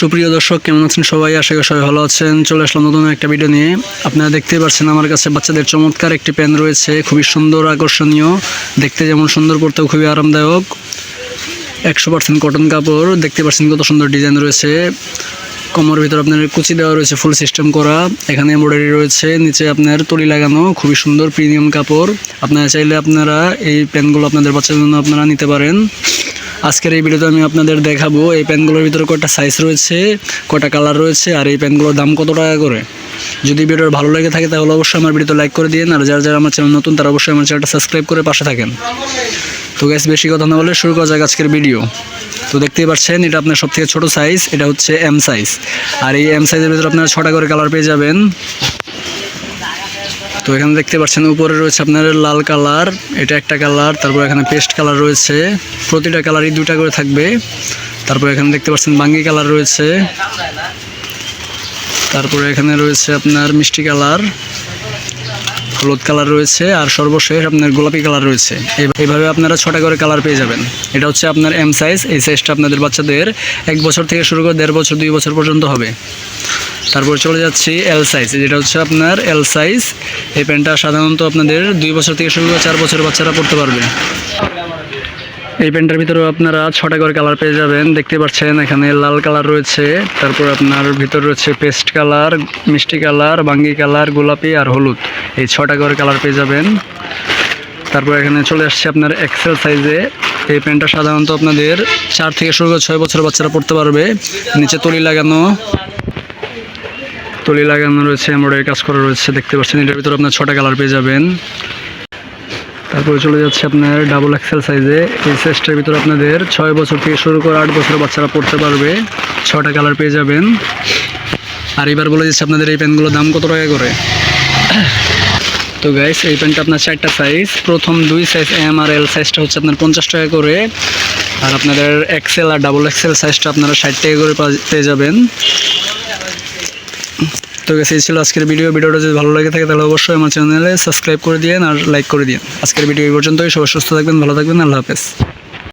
সুপ্রিয় দর্শক, কেমন আছেন সবাই? আশা করি সবাই ভালো আছেন। চলে আসলাম নতুন একটা ভিডিও নিয়ে। আপনারা দেখতেই পাচ্ছেন আমার কাছে বাচ্চাদের চমৎকার একটি পেন রয়েছে। খুবই সুন্দর, আকর্ষণীয়। দেখতে যেমন সুন্দর, পড়তেও খুবই আরামদায়ক। একশো পার্সেন্ট কটন কাপড়। দেখতে পাচ্ছেন কত সুন্দর ডিজাইন রয়েছে। কমর ভিতর আপনার কুচি দেওয়া রয়েছে ফুল সিস্টেম করা। এখানে এমব্রয়ডারি রয়েছে, নিচে আপনার তলি লাগানো, খুবই সুন্দর প্রিমিয়াম কাপড়। আপনারা চাইলে আপনারা এই পেনগুলো আপনাদের বাচ্চাদের জন্য আপনারা নিতে পারেন। আজকের এই ভিডিওতে আমি আপনাদের দেখাবো এই পেনগুলোর ভিতরে কয়টা সাইজ রয়েছে, কয়টা কালার রয়েছে, আর এই পেনগুলোর দাম কত টাকা করে। যদি ভিডিওর ভালো লেগে থাকে তাহলে অবশ্যই আমার ভিডিওতে লাইক করে দিন আর যারা যারা আমার চ্যানেল নতুন তারা অবশ্যই আমার চ্যানেলটা সাবস্ক্রাইব করে পাশে থাকেন। তো গ্যাস বেশি কথা না বলে শুরু করা যাক আজকের ভিডিও তো দেখতেই পাচ্ছেন, এটা আপনার সব থেকে ছোটো সাইজ এটা হচ্ছে এম সাইজ আর এই এম সাইজের ভিতরে আপনারা ছটা করে কালার পেয়ে যাবেন। তো এখানে দেখতে পাচ্ছেন, উপরে রয়েছে আপনার লাল কালার, এটা একটা কালার, তারপর এখানে পেস্ট কালার রয়েছে, প্রতিটা কালারই দুটা করে থাকবে। তারপর এখানে দেখতে পাচ্ছেন, বাঙ্গি কালার রয়েছে। তারপরে এখানে রয়েছে আপনার মিষ্টি কালার, হলুদ কালার রয়েছে, আর সর্বশেষ আপনার গোলাপি কালার রয়েছে। এই- এইভাবে আপনারা ছটা করে কালার পেয়ে যাবেন। এটা হচ্ছে আপনার এম সাইজ এই সাইজটা আপনাদের বাচ্চাদের এক বছর থেকে শুরু করে দেড় বছর, দুই বছর পর্যন্ত হবে। তারপর চলে যাচ্ছি এল সাইজ যেটা হচ্ছে আপনার এল সাইজ এই প্যান্টটা সাধারণত আপনাদের দুই বছর থেকে শুরু করে চার বছরের বাচ্চারা পড়তে পারবে। এই প্যান্টের ভিতরেও আপনারা ছটা করে কালার পেয়ে যাবেন। দেখতে পাচ্ছেন, এখানে লাল কালার রয়েছে। তারপর আপনার ভিতর রয়েছে পেস্ট কালার মিষ্টি কালার বাঙ্গি কালার গোলাপি আর হলুদ। এই ছটা করে কালার পেয়ে যাবেন। তারপর এখানে চলে আসছে আপনার এক্সেল সাইজে এই প্যান্টটা সাধারণত আপনাদের চার থেকে শুরু করে ছয় বছর বাচ্চারা পড়তে পারবে। নিচে তলি লাগানো। তলি লাগানো রয়েছে, এমব্রয়ডারি কাজ করা রয়েছে, দেখতে পাচ্ছেন। এটার ভিতরে আপনার ছটা কালার পেয়ে যাবেন। তারপরে চলে যাচ্ছে আপনার ডাবল এক্সেল সাইজে এই সাইজটার ভিতরে আপনাদের ছয় বছর থেকে শুরু করে আট বছর বাচ্চারা পড়তে পারবে। ছটা কালার পেয়ে যাবেন। আর এবার বলে দিচ্ছি আপনাদের, এই প্যান্টগুলোর দাম কত টাকা করে? তো গাইস এই প্যান্টটা আপনার চারটা সাইজ প্রথম দুই সাইজ এম আর এল সাইজটা হচ্ছে আপনার পঞ্চাশ টাকা করে। আর আপনাদের এক্সেল আর ডাবল এক্সেল সাইজটা আপনারা ষাট টাকা করে পেয়ে যাবেন। তো গেছে এই ছিল আজকের ভিডিও ভিডিওটা যদি ভালো লাগে থাকে, তাহলে অবশ্যই আমার চ্যানেলে সাবস্ক্রাইব করে দিন আর লাইক করে দিন আজকের ভিডিও এই পর্যন্তই। সবাই সুস্থ থাকবেন, ভালো থাকবেন। আল্লাহ হাফেজ।